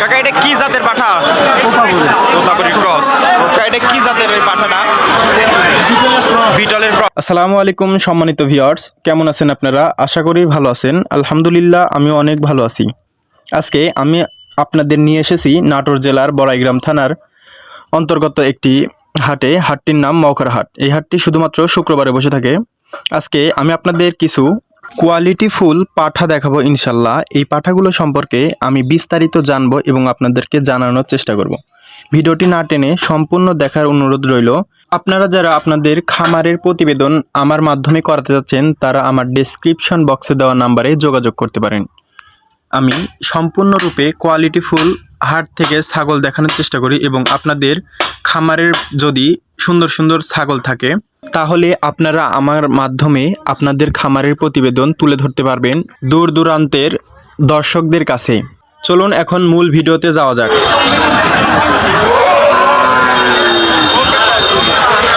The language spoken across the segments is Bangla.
কাকা, এটা কি জাতের পাঠা? তোতাপুরি ক্রস কাকা, এটা কি জাতের আসসালামু আলাইকুম সম্মানিত ভিউয়ার্স কেমন আছেন আপনারা? আশা করি ভালো আছেন। আলহামদুলিল্লাহ, আমিও অনেক ভালো আছি। আজকে আমি আপনাদের নিয়ে এসেছি নাটোর জেলার বড়াইগ্রাম থানার অন্তর্গত একটি হাটে। হাটটির নাম মৌখার হাট এই হাটটি শুধুমাত্র শুক্রবারে বসে থাকে। আজকে আমি আপনাদের কিছু কোয়ালিটি ফুল পাঠা দেখাবো ইনশাল্লাহ। এই পাঠাগুলো সম্পর্কে আমি বিস্তারিত জানব এবং আপনাদেরকে জানানোর চেষ্টা করব। ভিডিওটি না টেনে সম্পূর্ণ দেখার অনুরোধ রইল। আপনারা যারা আপনাদের খামারের প্রতিবেদন আমার মাধ্যমে করাতে যাচ্ছেন, তারা আমার ডেসক্রিপশন বক্সে দেওয়া নাম্বারে যোগাযোগ করতে পারেন। আমি সম্পূর্ণরূপে কোয়ালিটি ফুল হাট থেকে ছাগল দেখানোর চেষ্টা করি এবং আপনাদের খামারের যদি সুন্দর সুন্দর ছাগল থাকে, তাহলে আপনারা আমার মাধ্যমে আপনাদের খামারের প্রতিবেদন তুলে ধরতে পারবেন দূর দূরান্তের দর্শকদের কাছে। চলুন এখন মূল ভিডিওতে যাওয়া যাক।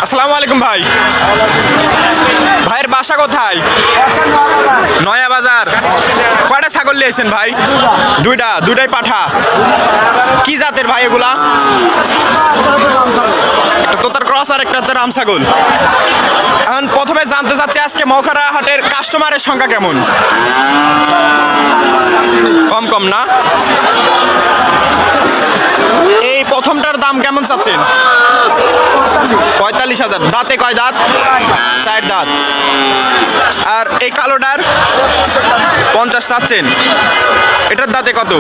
আসসালামু আলাইকুম ভাই। বাসা কোথায়? নয়া বাজার কয়টা ছাগল নিয়েছেন ভাই? দুইটা, দুইটাই পাঠা। কি জাতের ভাই এগুলা? তোতার ক্রস আর একটা হচ্ছে এখন প্রথমে জানতে চাচ্ছি আজকে কাস্টমারের সংখ্যা কেমন? কম কম না? প্রথমটার দাম কেমন চাচ্ছেন? পঁয়তাল্লিশ হাজার। দাঁতে কয় দাঁত? ষাট দাঁত। আর এই কালোটার পঞ্চাশ চাচ্ছেন। এটার দাঁতে কত?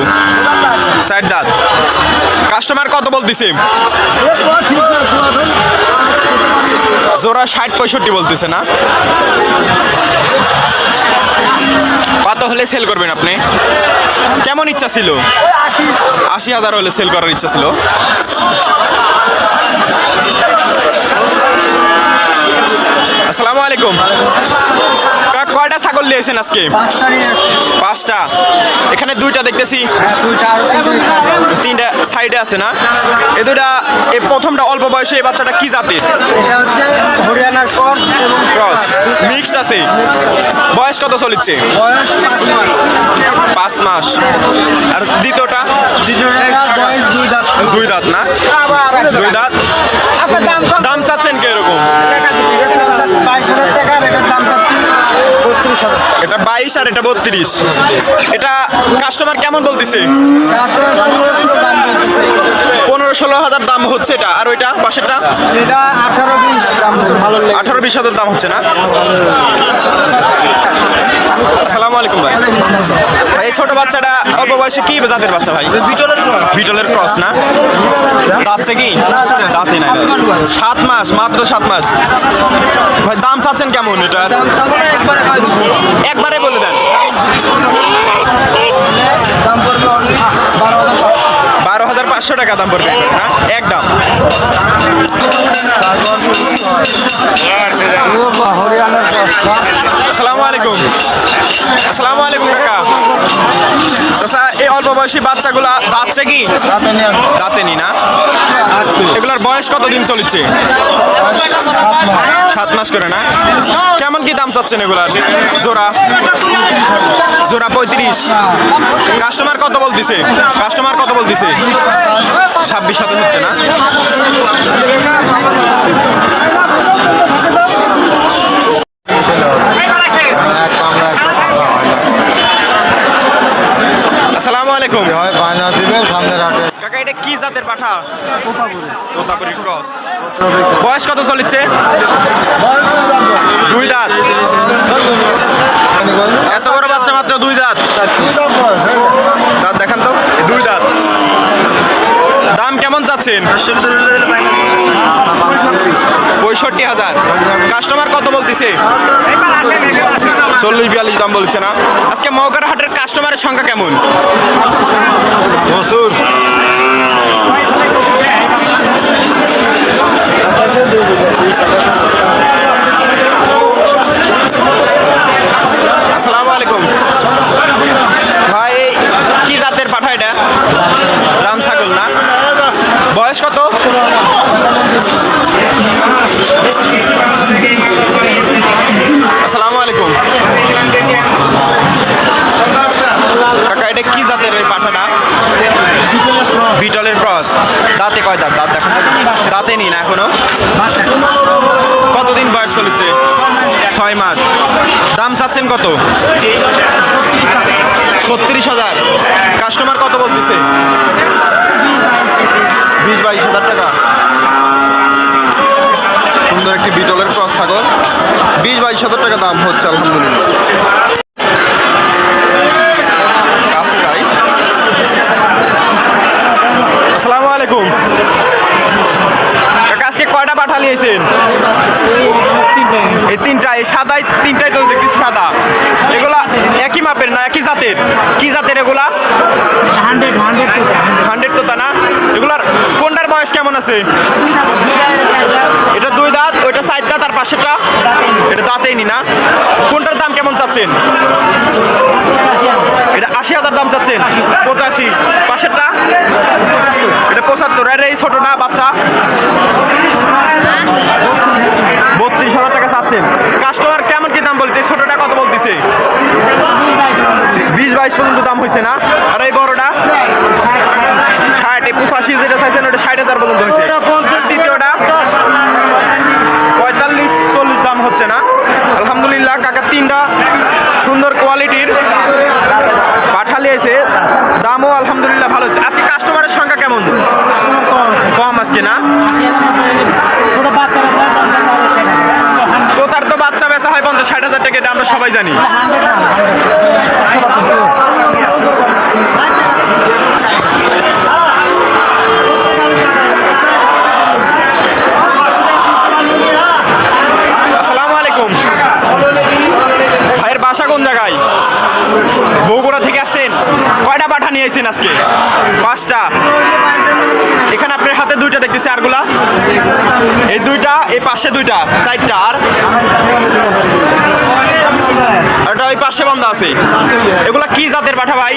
ষাট দাঁত। কাস্টমার কত বলতেছে? জোড়া ষাট পঁয়ষট্টি বলতেছে না? কত হলে সেল করবেন আপনি? কেমন ইচ্ছা ছিল? আশি হাজার হলে সেল করার ইচ্ছা ছিল। আসসালামু আলাইকুম। কয়টা ছাগল নিয়েছেন আজকে? পাঁচটা এখানে দুইটা দেখতেছি। তিনটা সাইডে আছে না? এ দুটা এই প্রথমটা অল্প বয়সে এই বাচ্চাটা কি জাতের? এটা হচ্ছে হরিয়ানার ক্রস এবং ক্রস। মিক্সড আছে। বয়স কত চলিচ্ছে বয়স পাঁচ মাস। আর দ্বিতীয়টা? দুই দাঁত। না? দুই দাঁত। দাম চাচ্ছেন কি এরকম এটার দাম চাচ্ছি বাইশ হাজার টাকা আর এটার দাম চাচ্ছি বত্রিশ হাজার এটা বাইশ আর এটা বত্রিশ। এটা কাস্টমার কেমন বলতেছে? কাস্টমার পনেরো ষোলো দাম বলতেছে। পনেরো ষোলো হাজার দাম হচ্ছে এটা। আর ওইটা পাশেরটা? এটা আঠারো বিশ দাম ভালো আঠারো বিশ হাজার দাম হচ্ছে না? আসসালামু আলাইকুম ভাই। ভাই, এই ছোট বাচ্চাটা অল্প বয়সে কি জাতের বাচ্চা ভাই? বিটলের বিটলের ক্রস না? দাঁতছে কি? দাঁতই নাই সাত মাস, মাত্র সাত মাস। ভাই, দাম চাচ্ছেন কেমন এটা? একবারে বলে দেন। বারো হাজার পাঁচশো টাকা দাম পড়বে একদম আসসালামু আলাইকুম কাকা। চাচা এই অল্প বয়সী বাচ্চাগুলা দাঁতছে কি? দাঁতে নি না? এগুলার বয়স কতদিন চলেছে? সাত মাস করে না? কেমন কি দাম চাচ্ছেন এগুলার? জোড়া? জোড়া পঁয়ত্রিশ। কাস্টমার কত বলতেছে? কাস্টমার কত বলতেছে? ছাব্বিশ হাতে হচ্ছে না? আলাইকুম। হয় বায়না দিবে সামনের হাটে। কাকা এটা কি জাতের পাঠা? তোতাপুরি। ক্রস। বয়স কত চলেছে দুই দাঁত। এত বড় বাচ্চা মাত্র দুই দাঁত। দাঁত দেখান তো। দুই দাঁত। দাম কেমন চাচ্ছেন? পঁয়ষট্টি হাজার। কাস্টমার কত বলতেছে? চল্লিশ বিয়াল্লিশ দাম বলছে না। আজকে মৌকার হাটের কাস্টমারের সংখ্যা কেমন? প্রচুর আসসালামু আলাইকুম। ভাই কি জাতের পাঠা এটা? রাম ছাগল না? বয়স কত? ক্রস দাঁতে কয় দাঁত? দাঁত দেখেন দাঁতে নিন না এখনও। কতদিন বয়স চলেছে? ছয় মাস। দাম চাচ্ছেন কত? ছত্রিশ হাজার। কাস্টমার কত বলতেছে? বিশ বাইশ হাজার টাকা। সুন্দর একটি বিটলের ক্রস ছাগল। বিশ বাইশ হাজার টাকা দাম হচ্ছে, আলহামদুলিল্লাহ কাছে যাই। আসসালামু আলাইকুম কাকা আজকে কয়টা পাঠা নিয়েছেন? এই তিনটা এই সাদাই তিনটাই তো দেখতেছি সাদা। এগুলা একই মাপের না একই জাতের? কি জাতের এগুলা? হান্ড্রেড তো তা না? এগুলার কোনটার বয়স কেমন আছে? এটা দুই দাঁত ওইটা সাইড দাঁত আর পাশেরটা? এটা দাঁতেই নি না। কোনটার দাম কেমন চাচ্ছেন? এটা আশি হাজার দাম চাচ্ছেন পঁচাশি। পাশেরটা? এটা পঁচাত্তর আর এই ছোটটা বাচ্চা? কাস্টমার কেমন কি দাম বলছে? ছোটটা কত বলতেছে? বিশ বাইশ পর্যন্ত দাম হয়েছে না? আর এই বড়টা? ষাট পঁচাশি যেটা চাইছেন ওটা ষাট হাজার পর্যন্ত হয়েছে। দ্বিতীয়টা? পঁয়তাল্লিশ চল্লিশ দাম হচ্ছে না? আলহামদুলিল্লাহ কাকা তিনটা সুন্দর কোয়ালিটির পাঠালি এসে দামও আলহামদুলিল্লাহ ভালো হচ্ছে। আজকে কাস্টমারের সংখ্যা কেমন? কম আজকে না? বাচ্চা বেচা হয় পঞ্চাশ, ষাট হাজার টাকা আমরা সবাই জানি। বাসা কোন জায়গায়? বগুড়া থেকে আসছেন। কয়টা পাঠা নিয়ে এসেছেন আজকে? পাঁচটা। এখানে আপনার হাতে দুইটা দেখতেছি, আরগুলা। এই দুইটা, এই পাশে দুইটা চারটা আর ওটা ওই পাশে বন্ধ আছে। এগুলা কি জাতের পাঠা ভাই?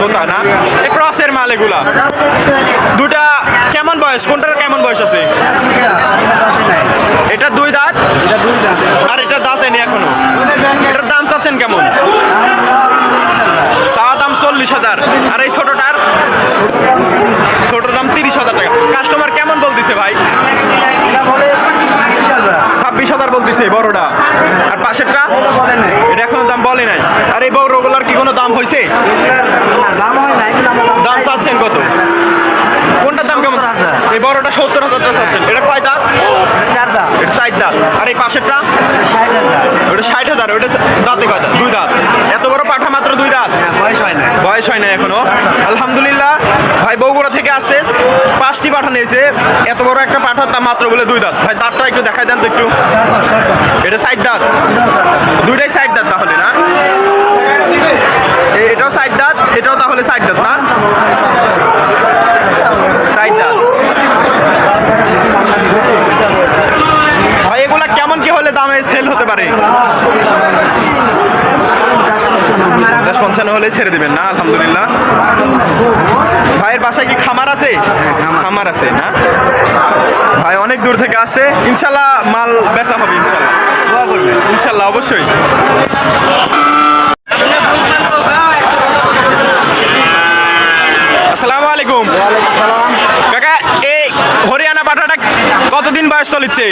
তোতা না? ক্রসের মাল এগুলা। দুটা কেমন বয়স? কোনটার কেমন বয়স আছে? এটা দুই দাঁত? আর এটা দাঁতে নেই এখনও। এটার দাম চাচ্ছেন কেমন? চল্লিশ হাজার। আর এই ছোটটার ছোটর দাম তিরিশ হাজার টাকা। কাস্টমার কেমন বলতেছে ভাই? ছাব্বিশ হাজার বলতেছে বড়টা। আর পাশেরটা? এটা এখনও দাম বলে নাই। আর এই বড়গুলোর কি কোনো দাম হয়েছে দাম হয় নাই দাম চাচ্ছেন কত? কোনটার দাম কেমন? এই বড়টা সত্তর হাজার টাকা চাচ্ছেন। এটা কয় দাঁত? চার দাম এটা ষাট দাঁত। আর এই পাশেরটা? ষাট হাজার। ওটা ষাট হাজার। ওটা দাঁতে কয় দাঁত? দুই দাঁত। এত বড় পাঠা মাত্র দুই দাঁত হ্যাঁ বয়স হয় না বয়স হয় না এখনও। আলহামদুলিল্লাহ, ভাই বগুড়া থেকে আসে, পাঁচটি পাঠা নিয়েছে। এত বড় একটা পাঠার দাম মাত্র বলে দুই দাঁত। ভাই, দাঁতটা একটু দেখাই দেন তো একটু। এটা সাইড দাঁত? দুইটাই সাইড দাঁত তাহলে, না? এটাও সাইড দাঁত, এটাও তাহলে সাইড দাঁত, না? সাইড দাঁত। ভাই, এগুলা কেমন কি হলে দামে সেল হতে পারে? পঞ্চাশ পঞ্চান্ন হলে ছেড়ে দিবেন না আলহামদুলিল্লাহ। ভাইয়ের বাসায় কি খামার আছে? খামার আছে। না? ভাই অনেক দূর থেকে আসছে। ইনশাল্লাহ মাল বেচা হবে ইনশাল্লাহ। ইনশাল্লাহ অবশ্যই। আসসালামু আলাইকুম কাকা এই হরিয়ানা পাঠাটা কতদিন বয়স চলেছে?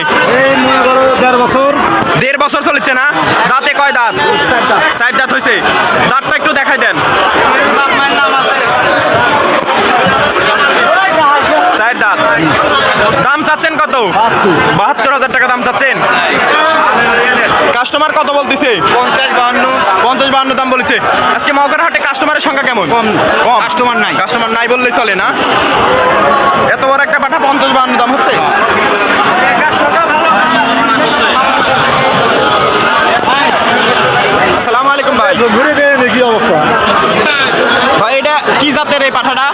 মনে দেড় বছর। চলেছে না? দাঁতে কয় দাঁত? সাইড দাঁত হয়েছে দাঁতটা একটু দেখাই দেন। সাইড দাঁত। দাম চাচ্ছেন কত? বাহাত্তর হাজার টাকা দাম চাচ্ছেন। কাস্টমার কত বলতেছে? পঞ্চাশ বাহান্ন। বাহান্ন দাম বলেছে। আজকে মগর হাটে কাস্টমারের সংখ্যা কেমন? কম কম। কাস্টমার নাই। কাস্টমার নাই বললেই চলে না? এত বড় একটা পাঠা পঞ্চাশ বাহান্ন দাম হচ্ছে? আসসালামু আলাইকুম ভাই। ঘুরে দেয় কি অবস্থা। ভাই এটা কি জাতের এই পাঠাটা?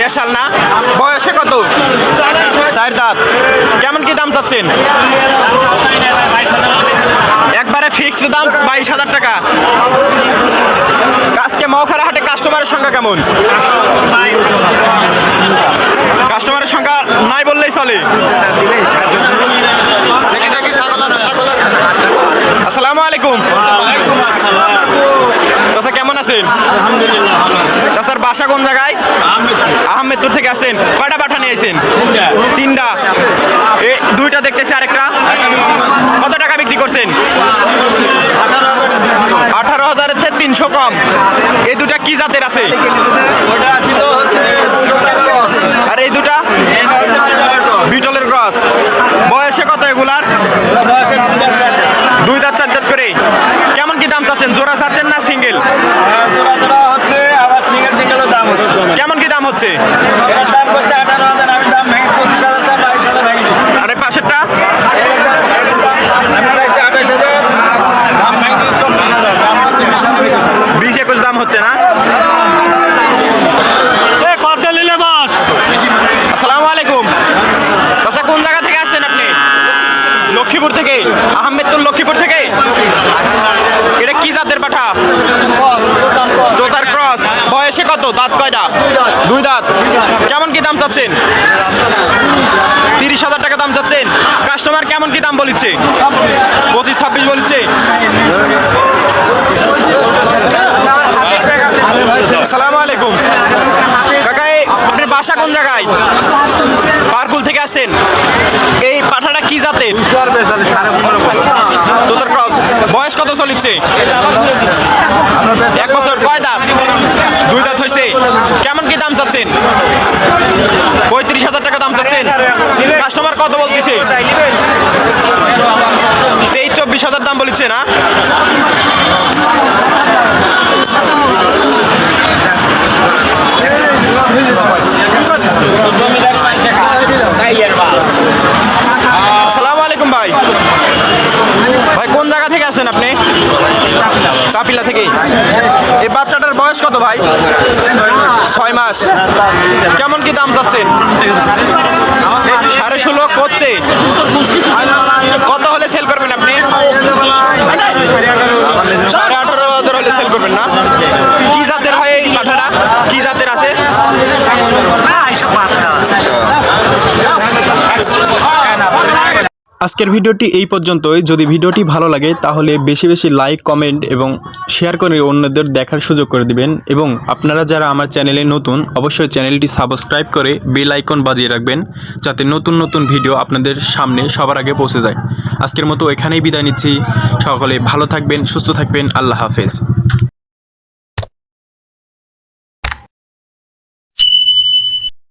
দেশাল না? বয়সে কত? চার দাঁত। কেমন কি দাম চাচ্ছেন? ফিক্সড দাম বাইশ হাজার টাকা। আজকে মৌখারা হাটে কাস্টমারের সংখ্যা কেমন? কাস্টমারের সংখ্যা নাই বললেই চলে। আসসালামু আলাইকুম। চাচা কেমন আছেন? আলহামদুলিল্লাহ বাসা কোন জায়গায়? আহমেদপুর। থেকে আসেন কয়টা পাঠা নিয়ে আসেন তিনটা। এ দুইটা দেখতেছি আরেকটা। কত টাকা বিক্রি করছেন? আঠারো হাজারের থেকে তিনশো কম। এই দুটা কি জাতের আছে? আর এই দুটা? বিটলের ক্রস বয়সে কত এগুলার? দুই দাঁত চার দাঁত। করে। কেমন কি দাম চাচ্ছেন? জোড়া চাচ্ছেন না সিঙ্গেল? দাম হচ্ছে আর পাশেরটা? বিশ একুশ দাম হচ্ছে না? আসসালামু আলাইকুম। চাচা কোন জায়গা থেকে আসছেন আপনি? লক্ষ্মীপুর থেকে? আহমেদপুর লক্ষ্মীপুর থেকে? এটা কি জাতের পাঠা? বয়সে কত? দাঁত কয়টা? দুই দাঁত। কেমন কি দাম চাচ্ছেন? তিরিশ হাজার টাকা দাম চাচ্ছেন। কাস্টমার কেমন কি দাম বলিচ্ছে? পঁচিশ, ছাব্বিশ বলিচ্ছে। আসসালামু আলাইকুম। বাসা কোন জায়গায়? পারকুল থেকে আসেন। এই পাঠাটা কি জাতের? তোদের বয়স কত চলিচ্ছে এক বছর। কয় দাঁত? দুই দাঁত হয়েছে কেমন কি দাম চাচ্ছেন? পঁয়ত্রিশ হাজার টাকা দাম চাচ্ছেন। কাস্টমার কত বলতেছে? তেইশ, চব্বিশ হাজার দাম বলেছে না? আসসালামু আলাইকুম ভাই। ভাই, কোন জায়গা থেকে আসেন আপনি? চাপিলা থেকে এই বাচ্চাটার বয়স কত ভাই? ছয় মাস। কেমন কি দাম যাচ্ছেন সাড়ে ষোলো করছে কত হলে সেল করবেন আপনি? সাড়ে আঠারো। হলে সেল করবেন না? কি জাতের হয় এই পাঠাটা কি জাতের আছে? আজকের ভিডিওটি এই পর্যন্তই। যদি ভিডিওটি ভালো লাগে, তাহলে বেশি বেশি লাইক কমেন্ট এবং শেয়ার করে অন্যদের দেখার সুযোগ করে দিবেন। এবং আপনারা যারা আমার চ্যানেলে নতুন, অবশ্যই চ্যানেলটি সাবস্ক্রাইব করে বেল আইকন বাজিয়ে রাখবেন, যাতে নতুন নতুন ভিডিও আপনাদের সামনে সবার আগে পৌঁছে যায়। আজকের মতো এখানেই বিদায় নিচ্ছি। সকলে ভালো থাকবেন, সুস্থ থাকবেন। আল্লাহ হাফেজ।